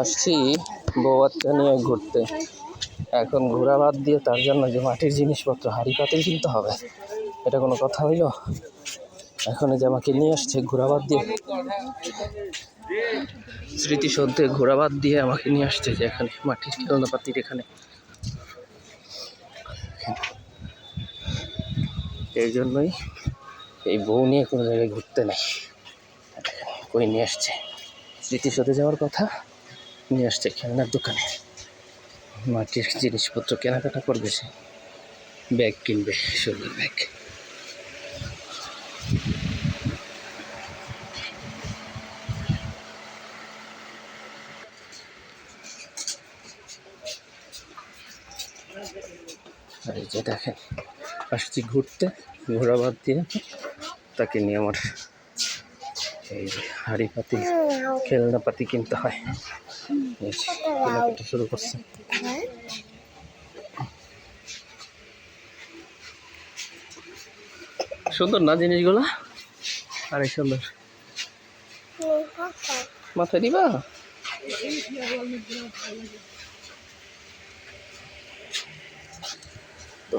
আসছি বউ বাচ্চা নিয়ে ঘুরতে। এখন ঘোরা বাদ দিয়ে তার জন্য যে মাটির জিনিসপত্র, হাড়ি পাতিল কিনতে হবে, এটা কোনো কথা হইল? এখন যে আমাকে নিয়ে আসছে ঘোরা বাদ দিয়ে। স্মৃতিসৌধে ঘোরা বাদ দিয়ে আমাকে নিয়ে আসছে যে এখানে মাটির খেলনাপাতির এখানে। এই জন্যই এই বউ নিয়ে কোনো জায়গায় ঘুরতে নেই। কই নিয়ে আসছে? স্মৃতিসৌধে যাওয়ার কথা? নিয়ে আসছে খেলনার দোকানে। মাটির জিনিসপত্র কেনাকাটা করবে সে। ব্যাগ কিনবে সুন্দর ব্যাগ। আর এই যে দেখেন, আসছি ঘুরতে ঘোরা বাদ দিয়ে তাকে নিয়ে আমার এই হাড়ি পাতি, খেলনা পাতি কিনতে হয়। শুরু করছে। সুন্দর না জিনিসগুলো? আরে সুন্দর। মাথায় দিবা? তো